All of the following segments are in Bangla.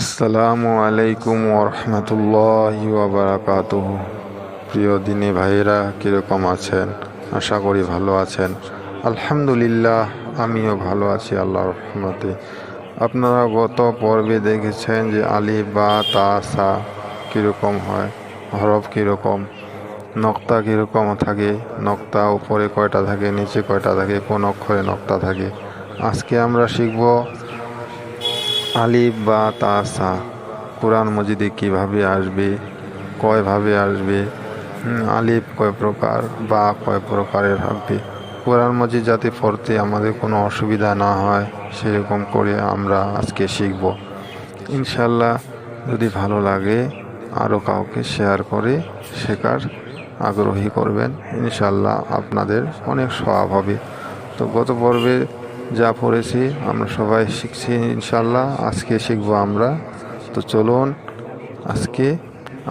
আসসালামু আলাইকুম ওরহমতুল্লাহ বারাকাত প্রিয় দিনী ভাইয়েরা, কীরকম আছেন? আশা করি ভালো আছেন। আলহামদুলিল্লাহ, আমিও ভালো আছি, আল্লাহর রহমতে। আপনারা গত পর্বে দেখেছেন যে আলি বা তা, সা কীরকম হয়, হরফ কীরকম, নক্তা কীরকম থাকে, নক্তা উপরে কয়টা থাকে, নিচে কয়টা থাকে, কোন অক্ষরে নক্তা থাকে। আজকে আমরা শিখব আলিফ বা তাসা কোরআন মজিদে কীভাবে আসবে, কয়ভাবে আসবে আলিফ কয় প্রকার বা কয় প্রকারের হবে। কোরআন মজিদ যাতে পড়তে আমাদের কোনো অসুবিধা না হয়, সেরকম করে আমরা আজকে শিখব। ইনশাল্লাহ যদি ভালো লাগে, আরও কাউকে শেয়ার করে শেখার আগ্রহী করবেন ইনশাল্লাহ আপনাদের অনেক স্বভাব হবে। তো গত পর্বে যা পড়েছি আমরা সবাই শিখছি ইনশাল্লাহ আজকে শিখব আমরা। তো চলুন, আজকে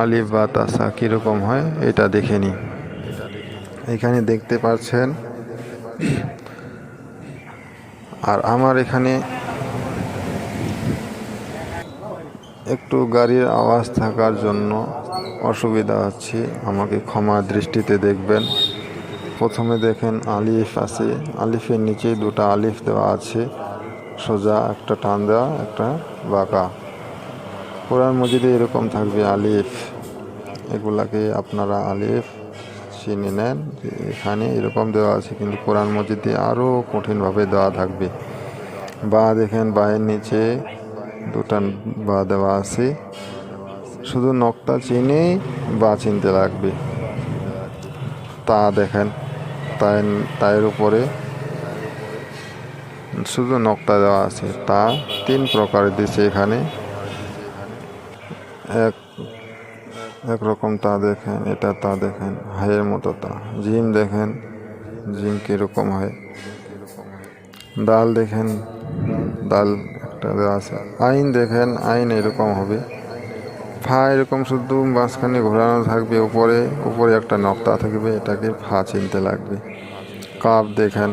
আলিফ বা তাসা কীরকম হয় এটা দেখে নিই। এখানে দেখতে পাচ্ছেন, আর আমার এখানে একটু গাড়ির আওয়াজ থাকার জন্য অসুবিধা হচ্ছে। আমাকে ক্ষমা দৃষ্টিতে দেখবেন। প্রথমে দেখেন আলিফ আছে। আলিফের নিচে দুটো আলিফ দেওয়া আছে। সোজা একটা টান দেওয়া, একটা বাঁকা। কোরআন মজিদে এরকম থাকবে, আলিফ। এগুলাকে আপনারা আলিফ চিনে নেন এখানে এরকম দেওয়া আছে, কিন্তু কোরআন মজিদে আরও কঠিনভাবে দেওয়া থাকবে। বা দেখেন বায়ের নিচে দুটা বা দেওয়া আছে। শুধু নকটা চিনেই বা চিনতে লাগবে। তা দেখেন। তাই তায়ের উপরে শুধু নকটা দেওয়া আছে। তা তিন প্রকার দিয়েছে এখানে। এক একরকম তা দেখেন, এটা তা দেখেন হাইয়ের মতো তা। জিম দেখেন জিম কীরকম হয়। ডাল দেখেন, ডাল একটা দেওয়া আছে। আইন দেখেন, আইন এরকম হবে। ফা এরকম শুধু মাঝখানে ঘোরানো থাকবে, উপরে উপরে একটা নক্তা থাকবে, এটাকে ফা চিনতে লাগবে। কাপ দেখেন।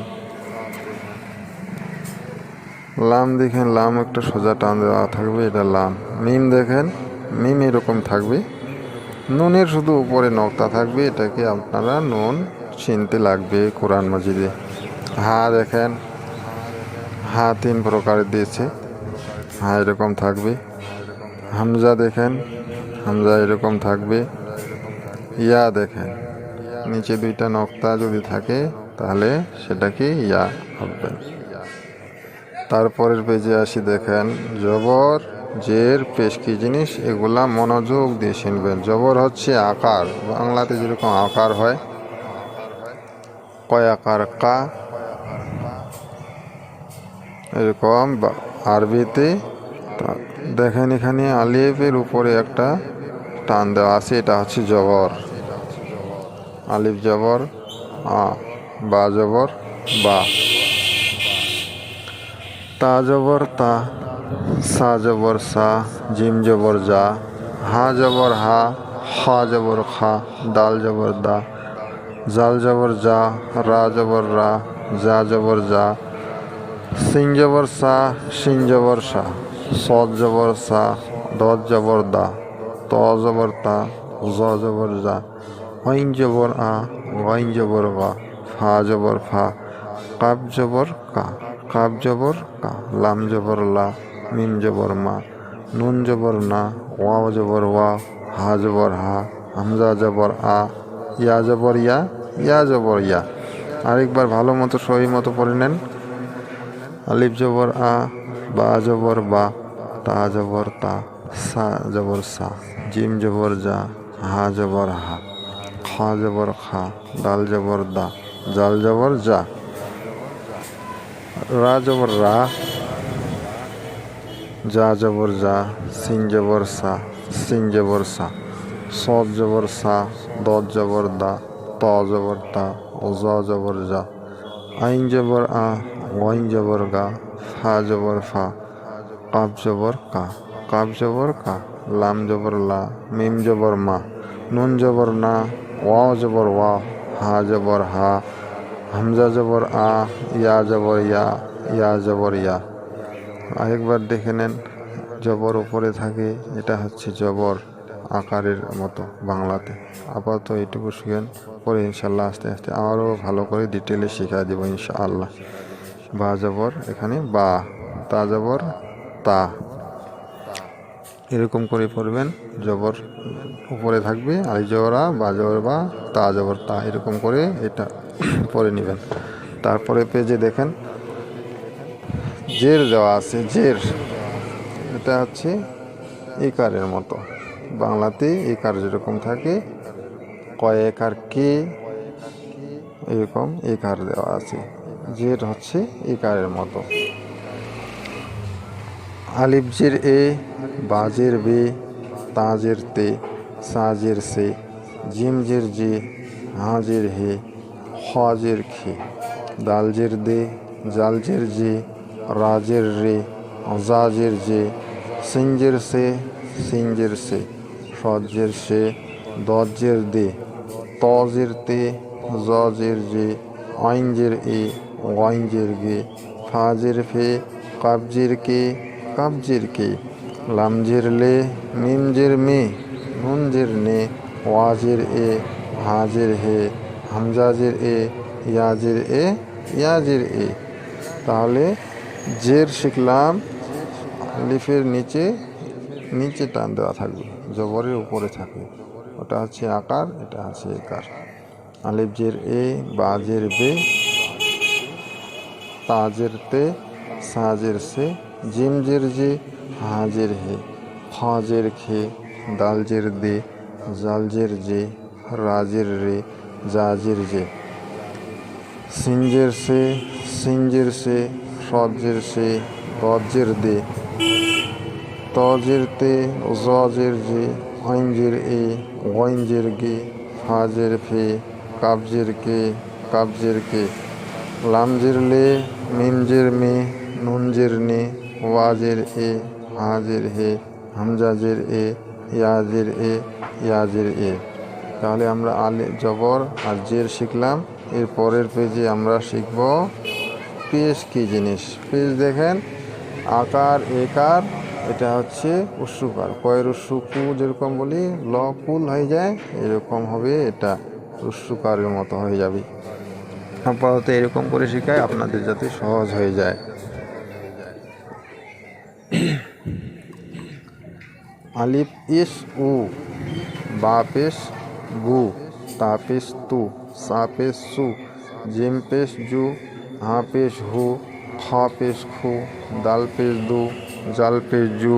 লাম দেখেন, লাম একটা সোজা টান দেওয়া থাকবে, এটা লাম। মিম দেখেন মিম এরকম থাকবে। নুনের শুধু উপরে নক্তা থাকবে, এটাকে আপনারা নুন চিনতে লাগবে কোরআন মজিদে। হা দেখেন, হা তিন প্রকারের দিয়েছে, হা এরকম থাকবে। হামজা দেখেন হামজা এরকম থাকবে? ইয়া দেখেন, নিচে দুইটা নক্তা যদি থাকে, তাহলে সেটাকে ইয়া ভাববেন তারপরের পেজে আসি, দেখেন, জবর, জের পেশ কি জিনিস, এগুলা মনোযোগ দিয়ে শুনবেন। জবর হচ্ছে আকার। বাংলাতে যেরকম আকার হয়, কয় আকার কা? এরকম আরবিতে। দেখেন এখানে আলিফের উপরে একটা টান দেওয়া আছে, এটা হচ্ছে জবর। আলিফ জবর, আ, বা জবর, বা। তা জবর, তা। সা জবর, সা। জিম জবর, যা। হা জবর, হা। হা জবর, খা। দাল জবর, দা। জাল জবর, যা। রা জবর, রা। যা জবর, যা। সিং জবর, সা। সিং জবর, সা। সদ জবর, সা। দদ জবর, দা। ত জবর তা জ জবর যা ঐন জবর আ ওয়াইন জবর গা ফা জবর ফা কাপ জবর কা কাপ জবর কা লাম জবর লা মিম জবর মা নুন জবর না ওয়াও জবর ওয়া হা জবর হা হামজা জবর আ ইয়া জবর ইয়া ইয়া জবর ইয়া আরেকবার ভালো মতো, সহি মতো পড়ে নেন। আলিফ জবর আ, বা জবর বা, তা জবর তা। সা জবর সা, জিম জবর যা, হা জবর হা, খা জবর খা দাল জবর দা, জাল জবর যা। রা জবর রা, যা জবর যা, সিন জবর সা, সিন জবর সা, সদ জবর সা, দদ জবর দা, ত জবর তা, ও জবর যা। আইন জবর আ, ওয়াইন জবর গা, ফা জবর ফা কাপ জবর কা। কাপ জবর কা, লাম জবর লা, মিম জবর মা, নুন জবর না, ওয়াও জবর ওয়া, হা জবর হা, হামজা জবর আ, ইয়া জবর ইয়া ইয়া জবর ইয়া। আরেকবার দেখে নেন, জবর উপরে থাকে, এটা হচ্ছে জবর আকারের মতো বাংলাতে। আপাতত এইটুকু শিখেন, পরে ইনশাল্লাহ আস্তে আস্তে আরও ভালো করে ডিটেলে শেখা দেবো ইনশাআল্লাহ। বা জবর এখানে বা, তা জবর তা। এরকম করে পড়বেন, জবর উপরে থাকবে আই জবরা, বা জবর বা, তা জবর তা, এরকম করে এটা পরে নেবেন। তারপরে পেজে দেখেন, জের দেওয়া আছে, জের। এটা হচ্ছে ইকারের মতো। বাংলাতে ইকার যেরকম থাকে, কয় একার কে, এরকম ইকার দেওয়া আছে। জের হচ্ছে ইকারের মতো। আলিফজের এ বাজের বে তাজের তে সাজের সে জিমজের জে হাজের হে হজের খে দালজের দে জালজের জে রাজের রে জাজের জে সিঞ্জের সে সিঞ্জের সে সজ্জের সে দজ্জের দে তজের তে জজের জে আইনজের এ ওয়াইনজের গে ফাজের ফে কাবজের কে কাবজের কে লামজের লে মিমজের মে নুনজের নে ওয়াজের এ হাজের হে হামজাজের এ ইয়াজের এ ইয়াজের এ তাহলে জের শিখলাম লিফের নিচে নিচে টান দেওয়া থাকবে, জবরের উপরে থাকবে। ওটা হচ্ছে আকার, এটা হচ্ছে একার আলিফ জের এ বাজের বে, তাজের তে, সাজের সে জিমজের যে হাজের হে, ফাজের খে, দালজের দে, জালজের যে, রাজের রে, জাজের যে। সিঞ্জের সে সিঞ্জের সে, সজ্জের সে রজ্জের দে। তজের তে, জজের যে ঐঞ্জের এ গঞ্জের গে, ফাজের ফে, কাবজের কে কাবজের কে। লামজের লে, মিমজের মে, নুনজের নে। ওয়াজের এ, হাজের হে হামজাজের এ, ইয়াজের এ ইয়াজের এ। তাহলে আমরা আলে, জবর আর জের শিখলাম। এর পরের পেজে আমরা শিখব পেজ কি জিনিস। পেজ দেখেন, আকার, একার, এটা হচ্ছে উৎসুকার কয়ের উৎসুকু যেরকম বলি, ল কুল হয়ে যায়, এরকম হবে এটা। উৎসুকারের মতো হয়ে যাবে। আপাতত এরকম করে শেখায়, আপনাদের যাতে সহজ হয়ে যায়। আলিফ ইস উ বা পেশ গু তা পেশ তু সা পেশ সু জিম পেশ জু হা পেশ হু খ পেশ খু দাল পেশ দু জাল পেশ জু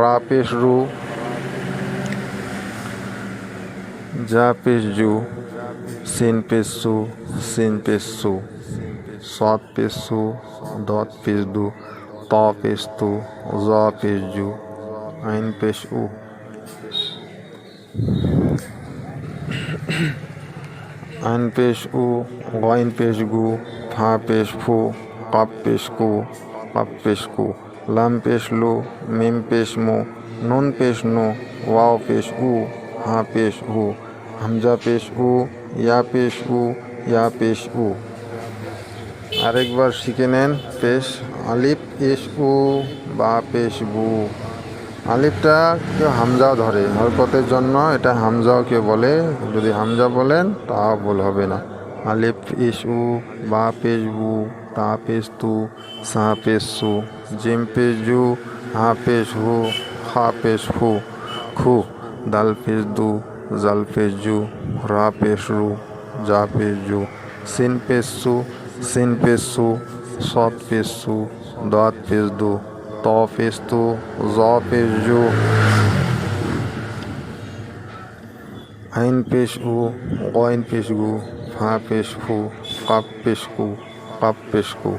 রা পেশ রু যা পেশ জু সিন পেশ সু সিন পেশ সু সাত পেশ সু দত পেশ দু ত পেশ তু জ পেশ জু আইন পেশ উ আইন পেশ উ গইন পেশ গু ফা পেশ ফু কপ পেশ কু কপ পেশ কু লাম পেশ লু মিম পেশ মু নুন পেশ নু ওয়াও পেশ উ হা পেশ উ হামজা পেশ উ ইয়া পেশ উ ইয়া পেশ উ আরেকবার শিখে নেন পেশ আলিফ ইস উ বা পেশ বু আলিফটা কেউ হামজাও ধরে, হরকতের জন্য এটা হামজাও কেউ বলে, যদি হামজা বলেন তাও ভুল হবে না। আলিফ, ইস, উ, বা, পেশ, বু, তা, পেশ, তু, সা, পেশ, সু, জিম, পেশ, জু, হা, পেশ, হু, খা, পেশ, হু, খু, দাল, পেশ, দু, জাল, পেশ, জু, রা, পেশ, রু যা পেশ, জু, সিন, পেশ, সু, সিন, পেশ, সু, সৎ, পেশ, সু দাঁত পেশ, দু ত পেশ তু জ পেশ জু আইন পেশ উ গইন পেশ গু ফা পেশ ফু কাপ পেশ কু কাপ পেশ কু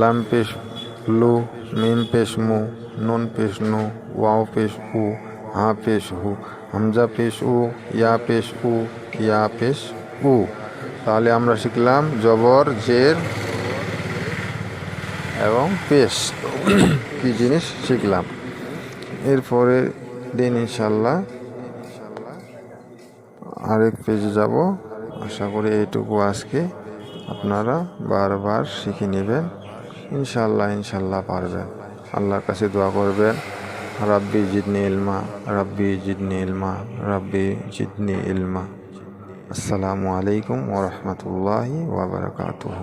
লাম পেশ লু মিম পেশ মু নুন পেশ নু ওয়াও পেশ উ হা পেশ হু হামজা পেশ উ ইয়া পেশ উ ইয়া পেশ উ তাহলে আমরা শিখলাম জবর, জের এবং পেশ। কি জিনিস? শিখলাম। এরপরে দিন ইনশাল্লাহ আরেক পেজে যাব। আশা করি এইটুকু আজকে আপনারা বারবার শিখে নেবেন। ইনশাল্লাহ ইনশাল্লাহ পারবেন। আল্লাহর কাছে দোয়া করবেন, রাব্বি জিদনি ইলমা, রাব্বি জিদনি ইলমা, রাব্বি জিদনি ইলমা। আসসালামু আলাইকুম ওরহমতুল্লাহি ওবরকাতুহ